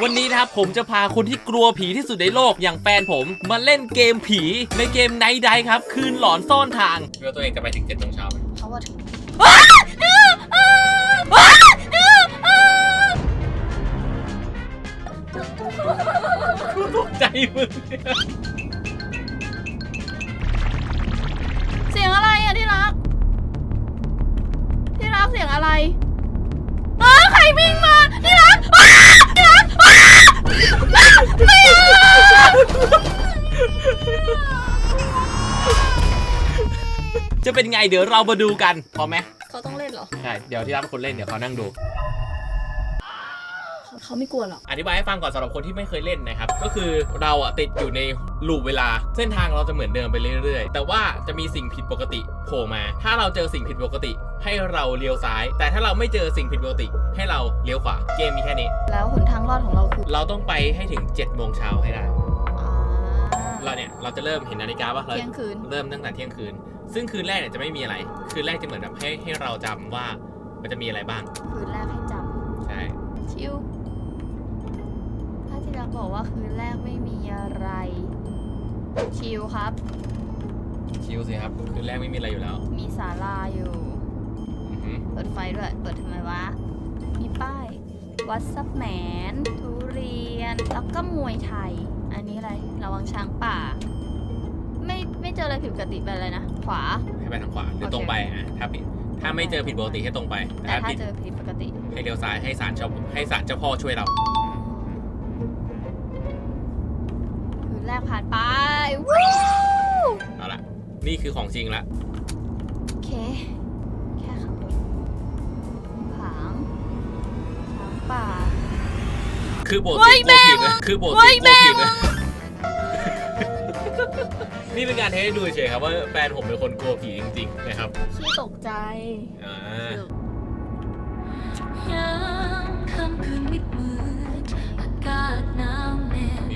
วันนี้นะครับผมจะพาคนที่กลัวผีที่สุดในโลกอย่างแฟนผมมาเล่นเกมผีในเกมไนท์ไดครับ คืนหลอนซ่อนทางเตัวเองจะไปถึงเจ็ดโมงเช้าเขาว่าถึงตกใจมึงเสียงอะไรอะที่รัก ที่รักเสียงอะไรเออใครวิ่งมาที่รักอ้าที่รักอ้าไม่เอา จะเป็นไงเดี๋ยวเรามาดูกันพร้อมไหมเขาต้องเล่นเหรอ ใช่เดี๋ยวที่รับเป็นคนเล่นเดี๋ยวเขานั่งดู เขาไม่กลัวหรอก อธิบายให้ฟังก่อนสำหรับคนที่ไม่เคยเล่นนะครับ ก็คือเราอะติดอยู่ในลูปเวลา เส้นทางเราจะเหมือนเดิมไปเรื่อยๆ แต่ว่าจะมีสิ่งผิดปกติโผล่มา ถ้าเราเจอสิ่งผิดปกติ ให้เราเลี้ยวซ้าย แต่ถ้าเราไม่เจอสิ่งผิดปกติ ให้เราเลี้ยวขวา เกมมีแค่นี้ แล้วหนทางรอดของเราคือเราต้องไปให้ถึง7จ็ดโมงเช้าให้ได้ อ่าเราเนี่ยเราจะเริ่มเห็นนาฬิกาป่ะเรา เที่ยงคืน เริ่มตั้งแต่เที่ยงคืน ซึ่งคืนแรกเนี่ยจะไม่มีอะไร คืนแรกจะเหมือนแบบให้ให้เราจำว่ามันจะมีอะไรบ้าง คืนแรกให้จใช่ำชิว ถ้าที่รักบอกว่าคืนแรกไม่มีอะไร ชิวครับ ชิลสิครับ คืนแรกไม่มีอะไรอยู่แล้ว มีศาลาอยู่อือหือเปิดไฟด้วย เปิดทำไมวะ มีป้าย วัดซับแหมน ทุเรียน แล้วก็มวยไทย อันนี้อะไร ระวังช้างป่า ไม่ไม่เจออะไรผิดปกติไปเลยนะ ขวา ให้ไปทางขวาหรือโอเคตรงไปอะถ้าผิดถ้าไม่เจอผิดปกติให้ตรงไปแต่ถ้าถ้าผิดเจอผิดปกติ ให้เลี้ยวซ้ายให้ศาลเจ้าให้ศาลเจ้าพ่อช่วยเรา รกผ่านไปวู้เอาละนี่คือของจริงละโอเค แค่ขับรถผางช้างป่า คือโบสถ์เว้ยกลัวผีแม่เลยคือโบสถ์เว้ยกลัวผีแม่เลยนี่เป็นการเทสให้ดูเฉยๆครับว่าแฟนผมเป็นคนกลัวผีจริงๆนะครับขี้ตกใจ อ่ายามค่ำคืน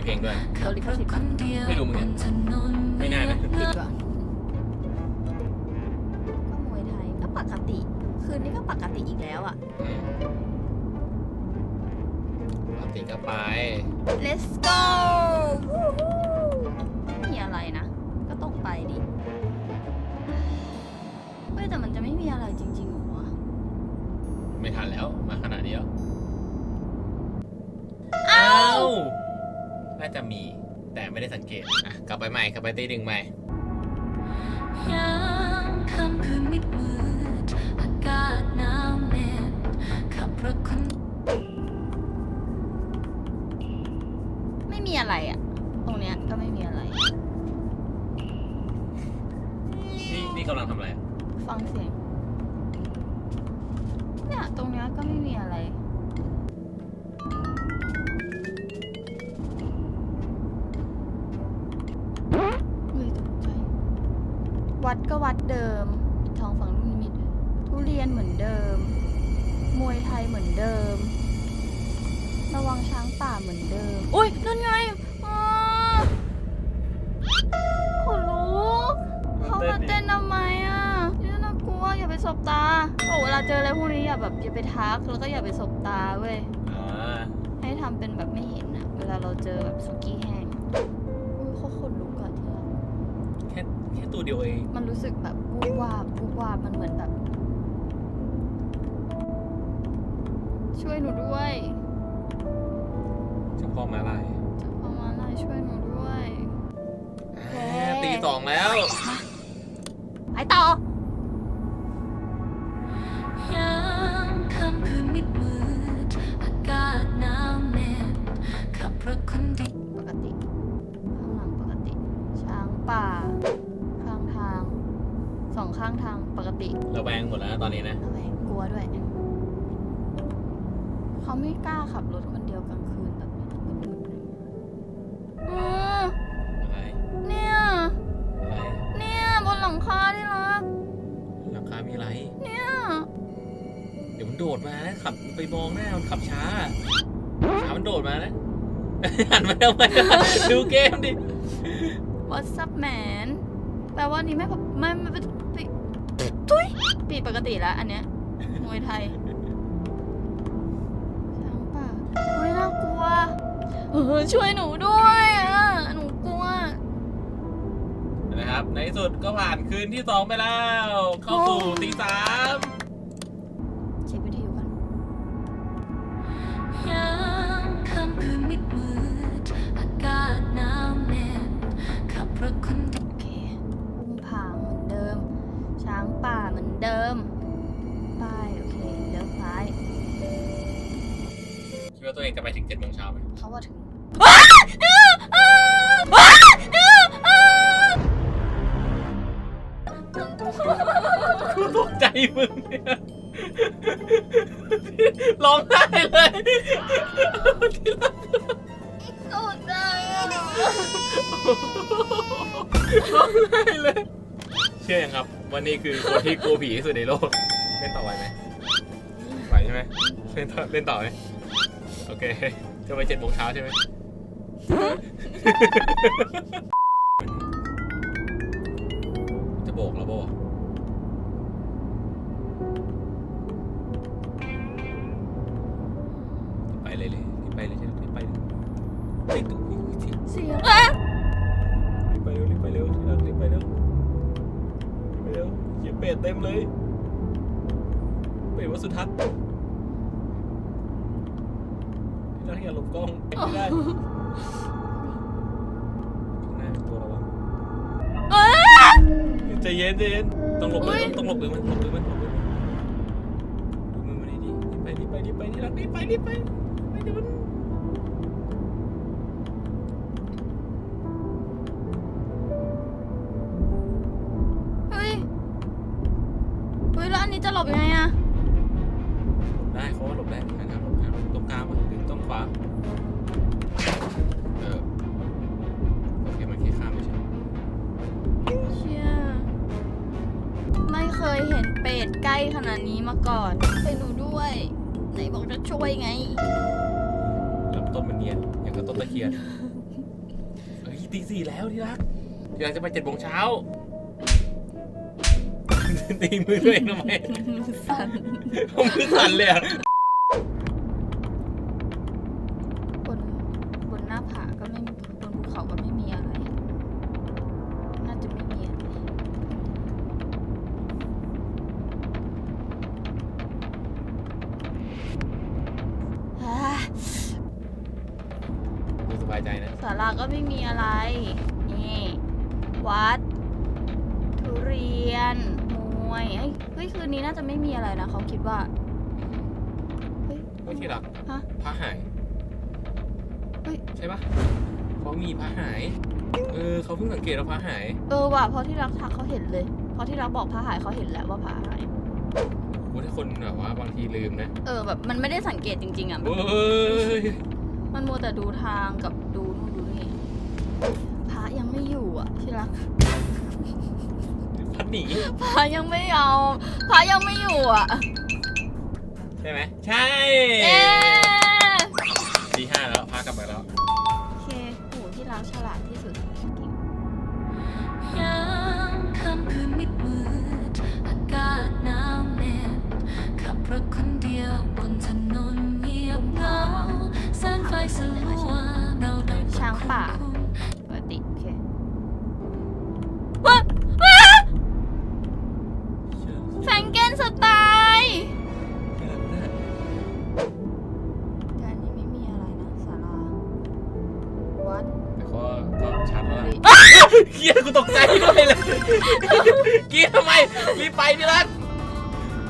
เพลงด้วย โดนลิขสิทธิ์คนเดียวไม่รู้มึงเนี่ยบนถนนไม่น่านะผิดว่ะก็มวยไทยก็ปกติ คืนนี้ก็ปกติอีกแล้วอะ อืมปกติก็ไป let's go วู้ จะมี แต่ไม่ได้สังเกตอะกลับไปใหม่กลับไปตีหนึ่งใหม่ยามค่ำคืนมิดมืดอากาศหนาวแน่นขับรถคน ไม่มีอะไรอะ เหมือนเดิม อุ้ยนั่นไงอ่าขนลุกเขามาเต้นทำไมอะนี่น่ากลัวอย่าไปสบตาบอกเวลาเจออะไรพวกนี้อย่าแบบอย่าไปทักแล้วก็อย่าไปสบตาเว้ยอ่าให้ทำเป็นแบบไม่เห็นอะเวลาเราเจอแบบสุกี้แห้งอุ้ยเขาขนลุกอะเธอแค่แค่ตัวเดียวเอง มันรู้สึกแบบวูบวาบวูบวาบมันเหมือนแบบ ช่วยหนูด้วย เจ้าพ่อมาลายเจะประมาณไรช่วยหนูด้วยอ่าตีสองแล้ว ไปต่อ ยามค่ำคืนมิดมืดอากาศหนาวแน่นขับรถคนเดียว ปกติ ข้างหลังปกติ ช้างป่า ข้างทาง สองข้างทางปกติระแวงหมดแล้วนะตอนนี้นะ ระแวงกลัวด้วย เขาไม่กล้าขับรถคนเดียวกลางคืนแบบ ดี๋ยวมันโดดมานะขับไปมองหน้ามันขับช้าช้ามันโดดมานะ หันมาทำไมดูเกมดิ What's up man แปลว่านี้ไม่ปกไม่ไม่ไม่ปิดทุยปิดปกติแล้วอันเนี้ยมวยไทยช้างป่าเฮ้ยน่ากลัวเออช่วยหนูด้วยอะหนูกลัวนะครับ ในที่สุดก็ผ่านคืนที่สองไปแล้ว เข้าสู่ตีสาม เองจะไปถึงเจ็ดโมงเช้าไหมเขาว่าถึงกูตกใจมึงเนี่ยร้องไห้เลยที่รักตกใจอะร้องไห้เลย เชื่อยังครับวันนี้คือคนที่กลัวผีที่สุดในโลก เล่นต่อไหวไหมไหวใช่ไหมเล่นต่อเล่นต่อไหม โอเคจะไปเจ็ดโมงเช้าใช่ไหมจะโบกแล้วโบกไปเลยเลยรีบไปเลยใช่ไหมรีบไปเลยรีบรีบรีบเสียงอะรีบไปเร็วรีบไปเร็วที่รักรีบไปเร็วรีบไปเร็วเหยียบเป็ดเต็มเลยเป็ดวัดสุทัศน์ ที่รักอย่าหลบกล้องไม่ได้ข้างหน้าเป็นตัวระวังเอ้ย ใจเย็นใจเย็นต้องหลบอุ๊มืยอต้องหลบมือมันหลบมือมันหลบมือมันดูมือมันให้ดีรีบไปรีบไปรีบไปที่รักรีบไปรีบไป ขวา เออ โอเค มันแค่ข้ามไม่ใช่เชี่ยไม่เคยเห็นเป็ดใกล้ขนาดนี้มาก่อนไปหนูด้วย ไหนบอกจะช่วยไงลำต้นมันเนียน อย่างกับต้นตะเคียน เฮ้ยตีสี่แล้วที่รักที่รักจะไปเจ็ดโมงเช้าตีมือตัวเองทำไมสั่นผมมือสั่นเลยอะ ไม่มีอะไร นี่ วัด ทุเรียน มวยเฮ้ยเฮ้ย คืนนี้น่าจะไม่มีอะไรนะเขาคิดว่า เฮ้ยไม่ที่รักฮะ พระหาย เฮ้ย ใช่ปะเขามีพระหาย เออเขาเพิ่งสังเกตว่าพระหาย เออว่ะเพราะที่รักทักเขาเห็นเลย เพราะที่รักบอกพระหายเขาเห็นแล้วว่าพระหายโอ้ถ้าคนแบบว่าบางทีลืมนะเออแบบมันไม่ได้สังเกตจริงๆอะเฮ้ยมันมัวแต่ดูทางกับดูนู่นดูนี่ พระยังไม่อยู่อะที่รักพัดหนีพระยังไม่เอาพระยังไม่อยู่อะ ใช่ไหมใช่เอ๊ะตีห้าแล้วพากลับมาแล้ว โอเคโหที่รักฉลาดที่สุดจริงยามค่ำคืนมิดมืดอากาศหนาวแน่นขับรถคนเดียวบนถนนเงียบเหงาแสงไฟสลัวเราเดินช้างป่าคุ้ เลยเกียร์ทำไมรีบไปพี่รัก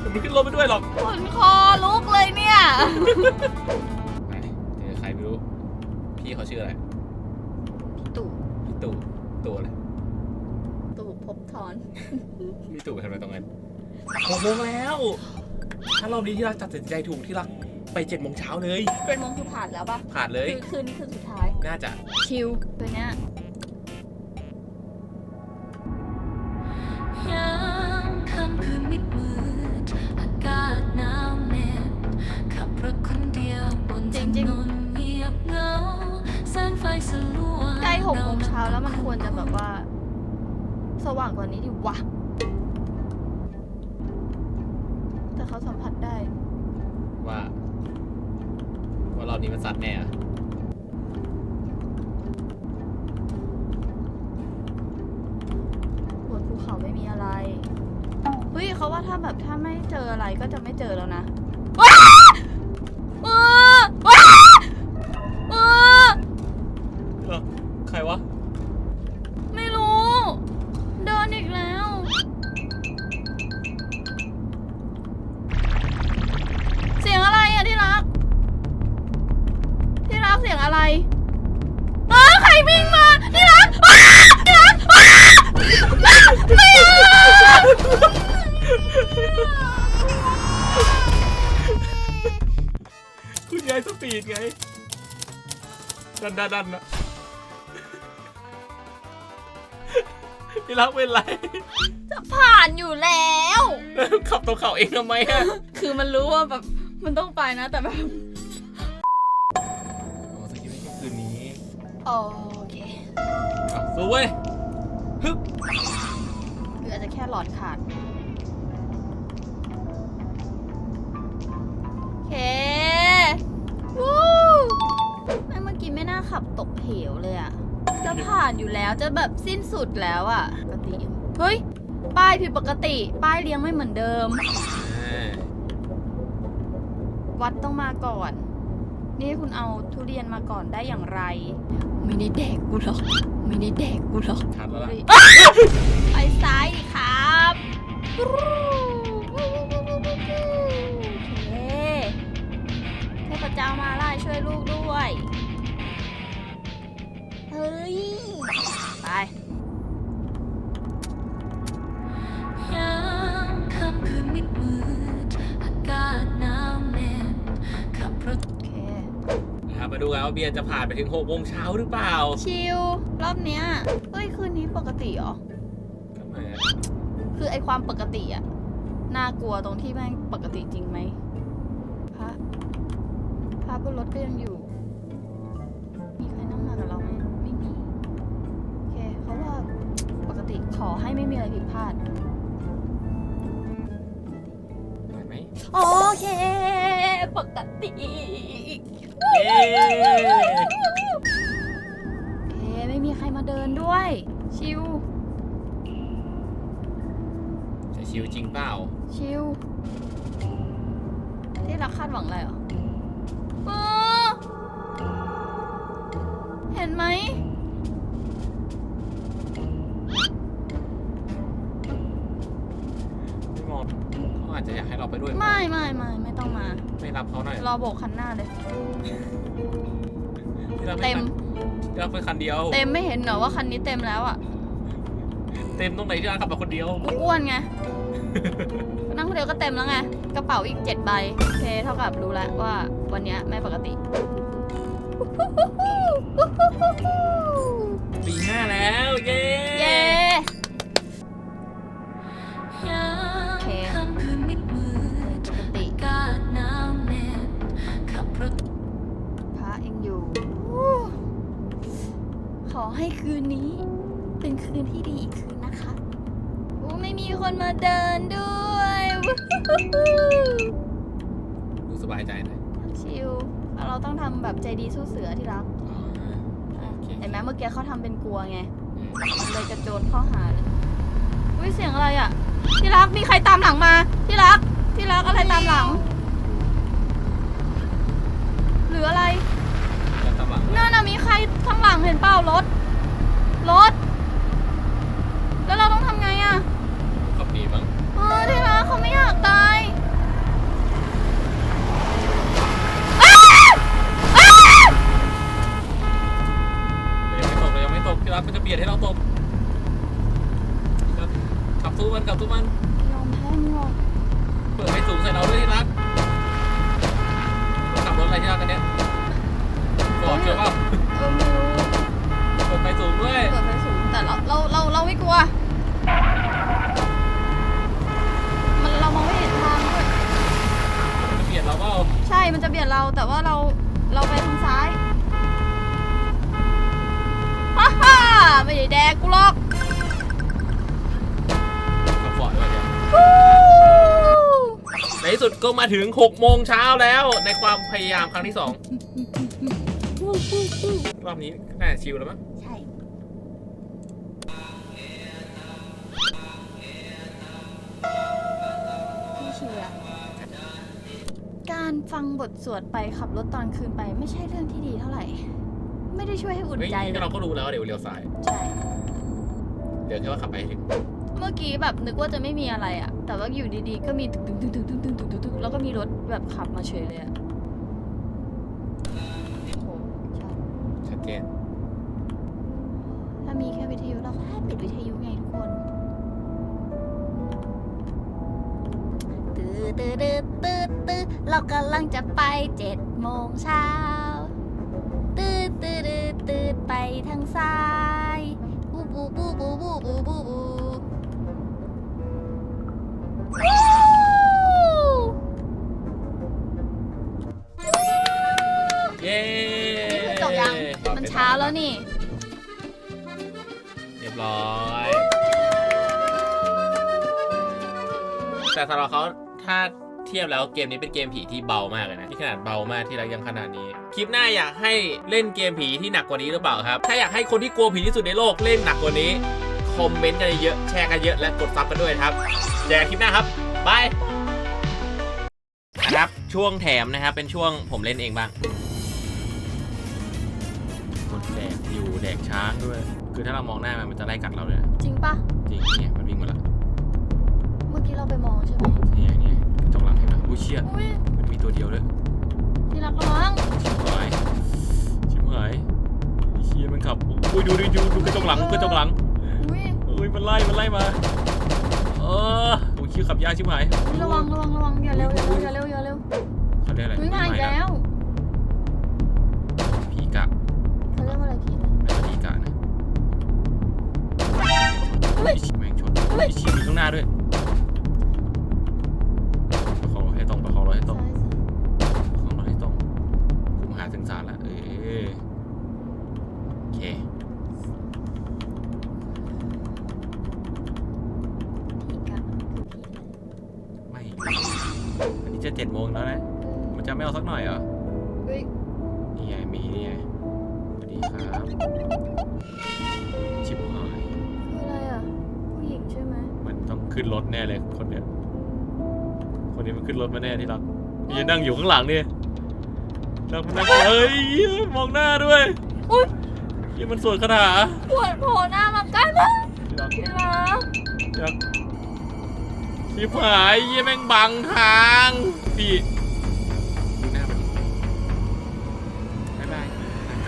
ผมไม่ขึ้นรถไปด้วยหรอกขนคอลุกเลยเนี่ยไปเจอใครไม่รู้ พี่เขาชื่ออะไร ตู่พี่ตู่ตู่อะไร ตู่ภพบทอน พี่ตู่ทำไมตรงนั้นหกโมงแล้ว ถ้ารอบนี้ที่รักตัดสินใจถูกที่รักไปเจ็ดโมงเช้าเลย เจ็ดโมงคือผ่านแล้วปะผ่านเลย คือคืนนี้คือสุดท้าย น่าจะ ชิลตัวเนี้ยย สว่างกว่านี้ดิวะ แต่เขาสัมผัสได้ ว่า ว่ารอบนี้มันซัดแน่อะบนภูเขาไม่มีอะไร เฮ้ยเขาว่าถ้าแบบถ้าไม่เจออะไรก็จะไม่เจอแล้วนะ เสียงอะไรเออใครวิ่งมาที่รักอ้าที่รักอ้าไม่เอาคุณยายสปีดไง ดันดันดันอะพี่รักเป็นไร จะผ่านอยู่แล้ว ขับตัวเขาเองทำไมอะคือมันรู้ว่าแบบมันต้องไปนะแต่แบบ โอเคอะสู้เว้ยฮึบหรืออาจจะแค่หลอดขาด โอเค วู้แม่เมื่อกี้ไม่น่าขับตกเหวเลยอะจะผ่านอยู่แล้วจะแบบสิ้นสุดแล้วอะปกติ เฮ้ย ป้ายผิดปกติ ป้ายเลี้ยงไม่เหมือนเดิม อ่าวัดต้องมาก่อน นี่คุณเอาทุเรียนมาก่อนได้อย่างไร ไม่ได้แดกกูหรอก ไม่ได้แดกกูหรอกทันแล้วล่ะไปซ้ายดิครับโอเคเทพเจ้ามาไล่ช่วยลูกด้วย เฮ้ย ไป นะครับมาดูกันว่าเบียร์จะผ่านไปถึง6โมงเช้าหรือเปล่าชิลรอบเนี้ยเฮ้ยคืนนี้ปกติเหรอทำไมอะคือไอความปกติอะน่ากลัวตรงที่แม่งปกติจริงไหมพระพระบนรถก็ยังอยู่ มีใครนั่งมากับเราไหมไม่มีโอเคเขาว่าปกติขอให้ไม่มีอะไรผิดพลาดไหวไหมโอเค ปกติ เย้โอเคไม่มีใครมาเดินด้วย ชิว จะชิวจริงเปล่า ชิวที่รักคาดหวังอะไรเหรอเออเห็นไหม เขาอาจจะอยากให้เราไปด้วยไม่ไม่ไม่ไม่ต้องมา ไม่รับเขาหน่อยรอโบกคันหน้าเลย ที่รักเต็ม ที่รักไปคันเดียว เต็มไม่เห็นเหรอว่าคันนี้เต็มแล้วอะ เต็มตรงไหนที่รักขับมาคนเดียวกูอ้วนไงนั่งคนเดียวก็เต็มแล้วไงกระเป๋าอีกเจ็ดใบโอเคเท่ากับรู้แล้วว่าวันเนี้ยไม่ปกติตี สู้เสือที่รักอ๋อโอเคเห็นไหมเมื่อกี้เขาทำเป็นกลัวไงอืมมันเลยกระโจนข้อหาเลยอุ้ยเสียงอะไรอะ ที่รักมีใครตามหลังมา ที่รัก ที่รักอะไรตามหลัง หรืออะไรแล้วตามหลังนั่นน่ะมีใครข้างหลังเห็นเปล่ารถ รถ แล้วเราต้องทำไงอะขับหนีมั้งเออที่รักเขาไม่อยากตาย เรายังไม่ตกเรายังไม่ตกที่รักมันจะเบียดให้เราตกครับขับสู้มันขับสู้มัน ยอมแพ้มึงหรอกเปิดไฟสูงใส่เราด้วยที่รักขับรถอะไรที่รักกันเนี้ยฟอร์ดเชื่อเปล่าเออไม่รู้เปิดไฟสูงด้วยเปิดไฟสูงแต่เราเราเราเราไม่กลัว มันเรามองไม่เห็นทางด้วยมันจะเบียดเราเปล่าใช่มันจะเบียดเราแต่ว่าเราเราไปทางซ้าย ฮ่าฮ่า ไม่ได้แดกกูหรอกขับฟอร์ดด้วยเดี๋ยวฮู้ในที่สุดก็มาถึง6โมงเช้าแล้วในความพยายามครั้งที่2รอบนี้น่าจะชิลแล้วมั้งใช่เชิวๆอะการฟังบทสวดไปขับรถตอนคืนไปไม่ใช่เรื่องที่ดีเท่าไหร่ ไม่ได้ช่วยให้อุ่นเฮ้ยใจเลก็ยเราก็รู้แล้วว่าเดี๋ยวเลี้ยวซ้ายใช่ เดี๋ยวแค่ว่าขับไปให้ถึงเมื่อกี้แบบนึกว่าจะไม่มีอะไรอะแต่ว่าอยู่ดีๆ ก็มีตึกตึกตึกตึกตึกตึกตึกตึกตึกแล้วก็มีรถแบบขับมาเฉยเลยอะโอ้โหใช่ชัดเจนถ้ามีแค่วิทยุเราก็ให้ปิดวิทยุไงทุกคนตื่นตื่นตื่นตื่นตื่นเรากำลังจะไปเจ็ดโมงเช้าตื่น ตื่นตื่นตื่นไปทางซ้ายบูบูบูบูบูบูบูบูวู้เย้นี่คือจบยัง มันเช้าแล้วนี่ เรียบร้อย แต่สำหรับเขาถ้า เทียบแล้วเกมนี้เป็นเกมผีที่เบามากเลยนะที่ขนาดเบามากที่รักยังขนาดนี้ คลิปหน้าอยากให้เล่นเกมผีที่หนักกว่านี้หรือเปล่าครับ ถ้าอยากให้คนที่กลัวผีที่สุดในโลกเล่นหนักกว่านี้คอมเมนต์กันเยอะๆแชร์กันเยอะและกดซับกันด้วยนะครับเจอกันคลิปหน้าครับบายนะครับช่วงแถมนะครับเป็นช่วงผมเล่นเองบ้างกดแดกอยู่แดกช้างด้วย คือถ้าเรามองหน้ามันมันจะไล่กัดเราเลยนะจริงปะจริงเนี่ยมันวิ่งมาแล้วเมื่อกี้เราไปมองใช่ไหม อุ้ยเชี่ยอุ้ยมันมีตัวเดียวด้วยที่รักระวังชิบหายชิบหายไอ้เชี่ยมันขับอุ้ยดูดูดูดูกระจกหลังกระจกหลังอุ้ยอุ้ยมันไล่มันไล่มาเออโอ้ยคิวขับยากชิบหายระวังระวังระวังอย่าเร็วอย่าเร็วอย่าเร็วอย่าเร็วเขาเรียกอะไรอุ้ยมาอีกไแล้วผีกะเขาเรียกว่าอะไรพี่นะไม่ใช่ผีกะนะไอ้ชิแม่งชนไอ้ชิมีข้างหน้าด้วย จะเจ็ดโมงแล้วนะ มันจะไม่เอาสักหน่อยเหรออุ้ยนี่ไงมีนี่ไงสวัสดีครับ ชิบหายคืออะไรอะ ผู้หญิงใช่ไหมมันต้องขึ้นรถแน่เลยคนเนี้ย คนนี้มันขึ้นรถมาแน่ที่รักนี่นั่งอยู่ข้างหลังเนี่ยนั่งนั่งเฮ้ย มองหน้าด้วยอุ้ยยี่มันสวดคาถาปวดโผล่หน้ามาใกล้มากที่รักที่รักที่รัก ชิบหายยี่แม่งบังทางพี่ดูหน้ามันบ๊ายบายนั่งไป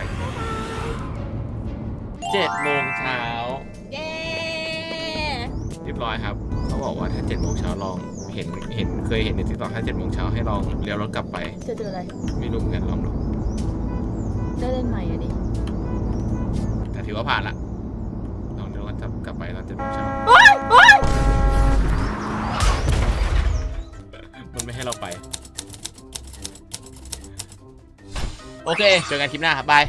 เจ็ดโมงเช้าเย้เรียบร้อยครับ เขาบอกว่าถ้าเจ็ดโมงเช้าลองเห็นเห็นเคยเห็นในติ๊กต็อกถ้าเจ็ดโมงเช้าให้ลองเลี้ยวรถกลับไป จะเจออะไรไม่รู้เหมือนกันลองดูได้เล่นใหม่อะดิ แต่ถือว่าผ่านละลองเลี้ยวรถกลับไปตอนเจ็ดโมงเช้า ราไป โอเค เจอกันคลิปหน้าครับบาย